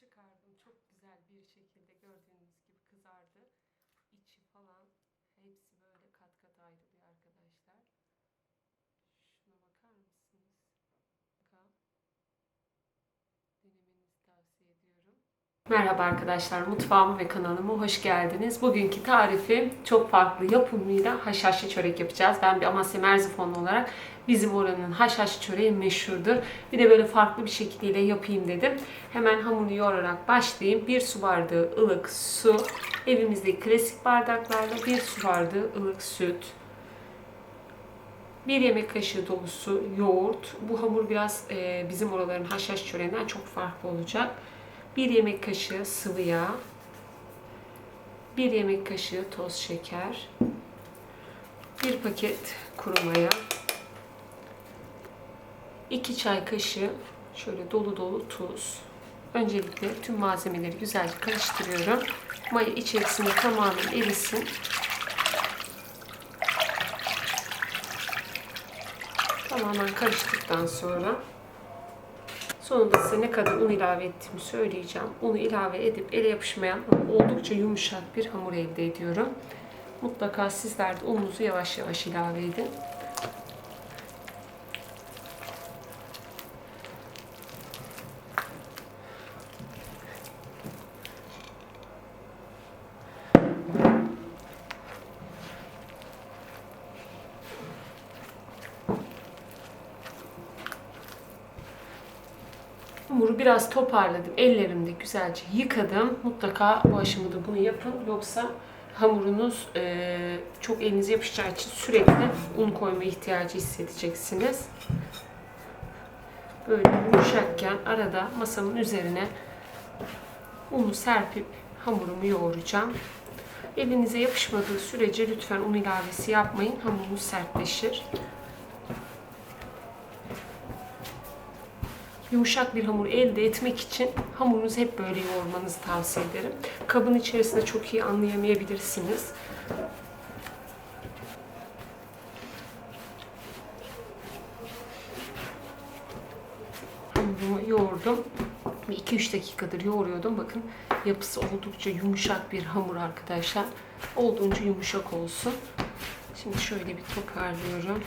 çıkardım. Çok güzel bir şekilde gördüğünüz gibi kızardı. İçi falan hepsi böyle kat kat ayrılıyor arkadaşlar. Şuna bakar mısınız? Bakın. Denemenizi tavsiye ediyorum. Merhaba arkadaşlar, mutfağıma ve kanalıma hoş geldiniz. Bugünkü tarifim çok farklı yapımıyla haşhaşlı çörek yapacağız. Ben bir Amasya Merzifonlu olarak bizim oranın haşhaşlı çöreği meşhurdur. Bir de böyle farklı bir şekliyle yapayım dedim. Hemen hamuru yoğurarak başlayayım. Bir su bardağı ılık su, evimizdeki klasik bardaklarla bir su bardağı ılık süt, bir yemek kaşığı dolusu yoğurt. Bu hamur biraz e, bizim oraların haşhaş çöreğinden çok farklı olacak. 1 yemek kaşığı sıvı yağ, 1 yemek kaşığı toz şeker, 1 paket kuru maya, 2 çay kaşığı şöyle dolu dolu tuz. Öncelikle tüm malzemeleri güzelce karıştırıyorum. Maya içerisinde tamamen erisin. Tamamen karıştıktan sonra Sonunda size ne kadar un ilave ettiğimi söyleyeceğim. Unu ilave edip ele yapışmayan oldukça yumuşak bir hamur elde ediyorum. Mutlaka sizler de ununuzu yavaş yavaş ilave edin. Biraz toparladım. Ellerimde güzelce yıkadım. Mutlaka bu aşamada bunu yapın. Yoksa hamurunuz e, çok elinize yapışacağı için sürekli un koyma ihtiyacı hissedeceksiniz. Böyle yumuşakken arada masamın üzerine unu serpip hamurumu yoğuracağım. Elinize yapışmadığı sürece lütfen un ilavesi yapmayın. Hamurunuz sertleşir. Yumuşak bir hamur elde etmek için hamurunuzu hep böyle yoğurmanızı tavsiye ederim. Kabın içerisinde çok iyi anlayamayabilirsiniz. Hamurumu yoğurdum. 2-3 dakikadır yoğuruyordum. Bakın yapısı oldukça yumuşak bir hamur arkadaşlar. Olduğunca yumuşak olsun. Şimdi şöyle bir toparlıyorum.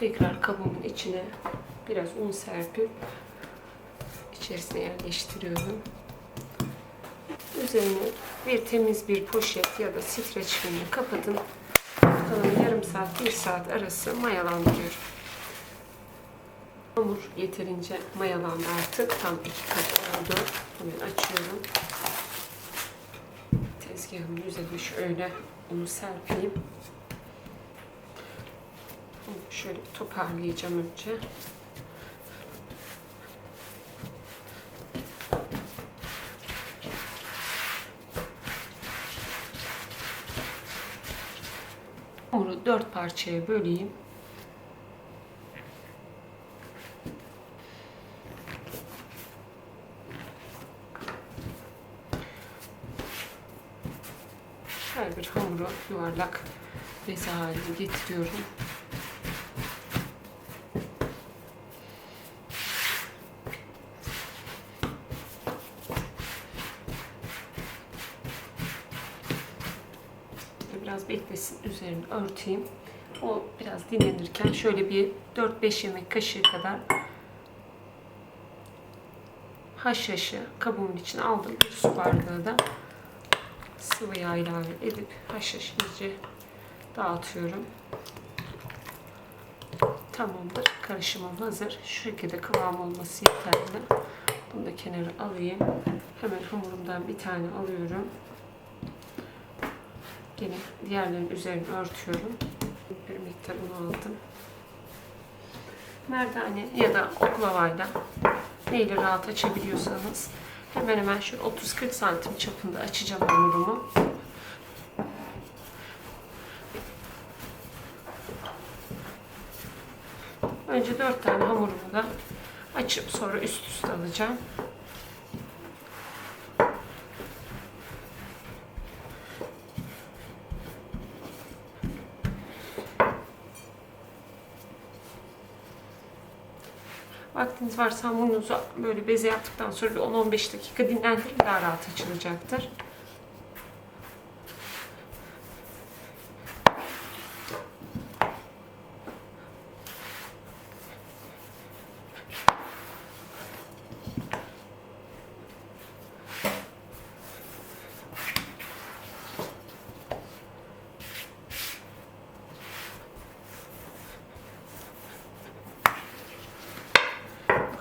Tekrar kabımın içine biraz un serpip içerisine yerleştiriyorum. Üzerine bir temiz bir poşet ya da streç filmle kapatın. Kalan yarım saat, bir saat arası mayalandırıyorum. Hamur yeterince mayalandı artık. Tam iki kat oldu. Hemen açıyorum. Tezgahımın üzerine şöyle unu serpeyim. Şöyle toparlayacağım önce. Hamuru dört parçaya böleyim. Her bir hamuru yuvarlak beze haline getiriyorum. Biraz beklesin. Üzerini örteyim. O biraz dinlenirken şöyle bir 4-5 yemek kaşığı kadar haşhaşı kabımın içine aldım. Bir su bardağı da sıvı yağ ilave edip haşhaşı iyice dağıtıyorum. Tamamdır. Karışımım hazır. Şu şekilde kıvam olması yeterli. Bunu da kenara alayım. Hemen hamurumdan bir tane alıyorum. Yine diğerlerinin üzerini örtüyorum. Bir miktar un aldım. Merdane ya da oklavayla neyle rahat açabiliyorsanız hemen hemen şu 30-40 santim çapında açacağım hamurumu. Önce 4 tane hamurumu da açıp sonra üst üste alacağım. Vaktiniz varsa hamurunuzu böyle beze yaptıktan sonra bir 10-15 dakika dinlendirin daha rahat açılacaktır.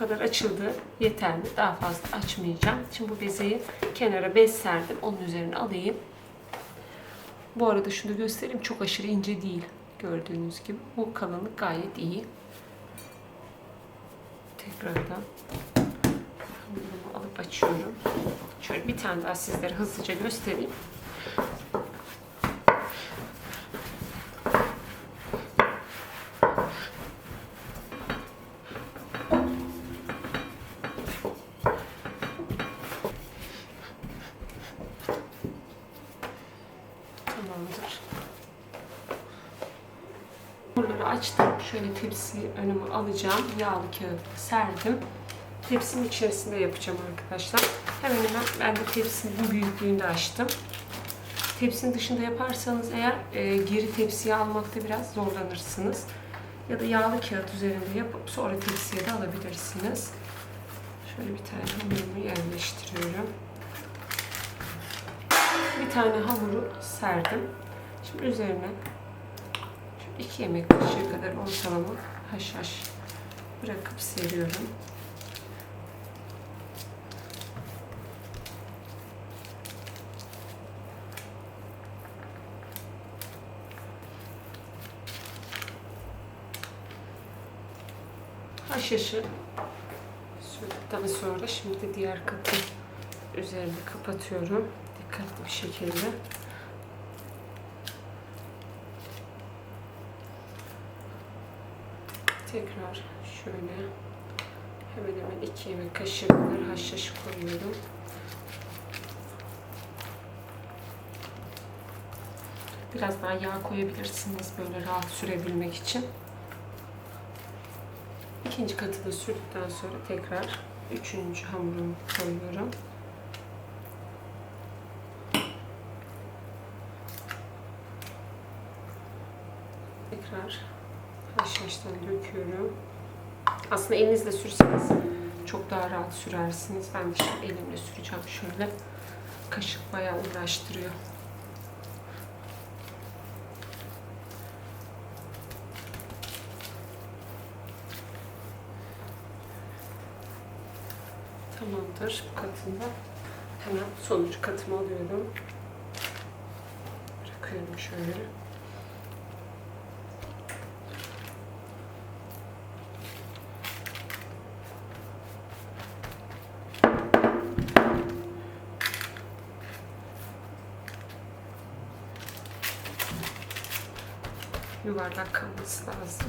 Kadar açıldı. Yeterli. Daha fazla açmayacağım. Şimdi bu bezeyi kenara bez serdim. Onun üzerine alayım. Bu arada şunu göstereyim. Çok aşırı ince değil. Gördüğünüz gibi. Bu kalınlık gayet iyi. Tekrardan bunu alıp açıyorum. Şöyle bir tane daha sizlere hızlıca göstereyim. Tamamdır. Buraları açtım. Şöyle tepsiyi önüme alacağım. Yağlı kağıt serdim. Tepsinin içerisinde yapacağım arkadaşlar. Hemen hemen ben de tepsinin büyüklüğünde açtım. Tepsinin dışında yaparsanız eğer e, geri tepsiye almakta biraz zorlanırsınız. Ya da yağlı kağıt üzerinde yapıp sonra tepsiye de alabilirsiniz. Şöyle bir tane hamurumu yerleştiriyorum. Bir tane hamuru serdim. Şimdi üzerine şu iki yemek kaşığı kadar ortalama haşhaş bırakıp seriyorum. Haşhaşı sürdükten sonra şimdi diğer katı üzerine kapatıyorum. Dikkatli bir şekilde. Tekrar şöyle hemen hemen iki yemek kaşığı kadar haşhaşı koyuyorum. Biraz daha yağ koyabilirsiniz böyle rahat sürebilmek için. İkinci katı da sürdükten sonra tekrar üçüncü hamurumu koyuyorum. Tekrar haşhaştan döküyorum. Aslında elinizle sürseniz çok daha rahat sürersiniz. Ben de şimdi elimle süreceğim şöyle. Kaşık bayağı uğraştırıyor. Tamamdır bu katında. Hemen sonuncu katımı alıyorum. Bırakıyorum şöyle. Yuvarlak kalması lazım.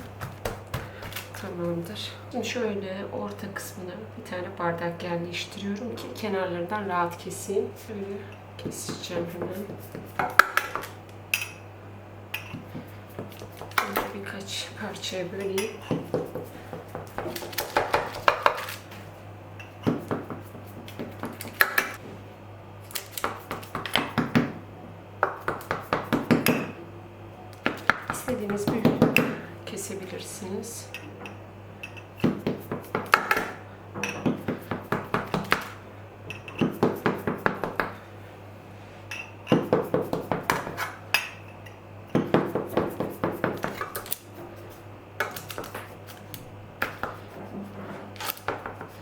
Tamamdır. Şimdi şöyle orta kısmına bir tane bardak yerleştiriyorum ki kenarlarından rahat keseyim. Şöyle keseceğim hemen. Birkaç parçaya böleyim.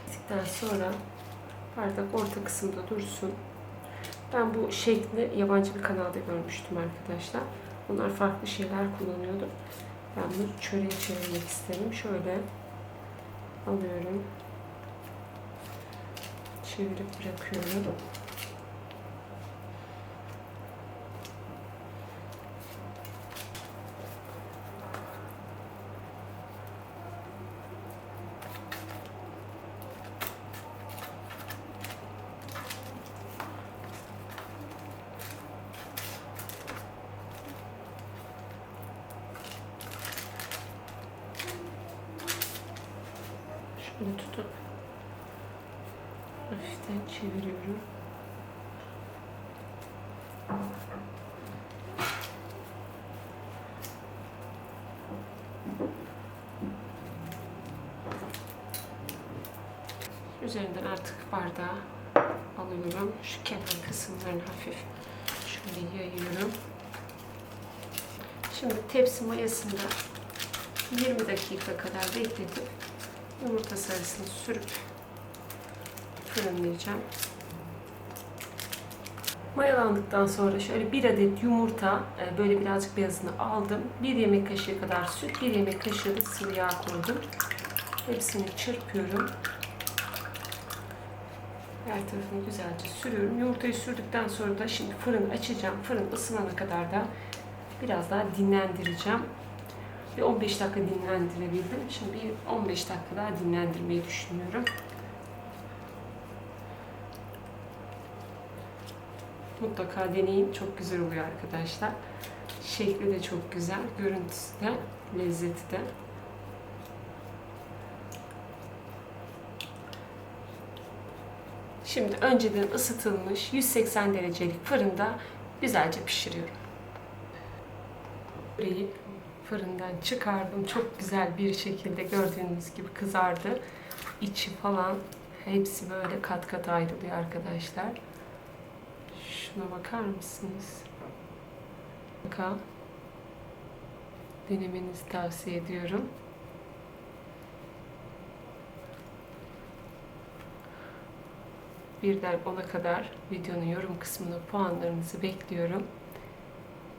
Kestikten sonra bardak orta kısımda dursun. Ben bu şekli yabancı bir kanalda görmüştüm arkadaşlar. Bunlar farklı şeyler kullanıyordu. Ben bunu çöreğe çevirmek istedim. Şöyle alıyorum. Çevirip bırakıyorum. Şöyle tutup hafiften çeviriyorum. Üzerinden artık bardağı alıyorum. Şu kenar kısımlarını hafif şöyle yayıyorum. Şimdi tepsi mayasında 20 dakika kadar bekletip yumurta sarısını sürüp fırınlayacağım. Mayalandıktan sonra şöyle bir adet yumurta, e, böyle birazcık beyazını aldım. Bir yemek kaşığı kadar süt, bir yemek kaşığı da sıvı yağ koydum. Hepsini çırpıyorum. Her tarafını güzelce sürüyorum. Yumurtayı sürdükten sonra da şimdi fırın açacağım. Fırın ısınana kadar da biraz daha dinlendireceğim. Bir 15 dakika dinlendirebildim. Şimdi bir 15 dakika daha dinlendirmeyi düşünüyorum. Mutlaka deneyin. Çok güzel oluyor arkadaşlar. Şekli de çok güzel. Görüntüsü de, lezzeti de. Şimdi önceden ısıtılmış 180 derecelik fırında güzelce pişiriyorum. Böreği fırından çıkardım. Çok güzel bir şekilde gördüğünüz gibi kızardı. İçi falan hepsi böyle kat kat ayrılıyor arkadaşlar. Şuna bakar mısınız? Mutlaka denemenizi tavsiye ediyorum. Birden 10'a kadar videonun yorum kısmına puanlarınızı bekliyorum.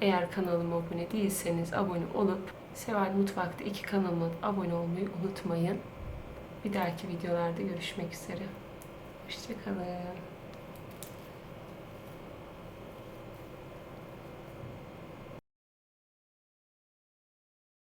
Eğer kanalıma abone değilseniz abone olup Seval Mutfak'ta iki kanalıma abone olmayı unutmayın. Bir dahaki videolarda görüşmek üzere. Hoşçakalın.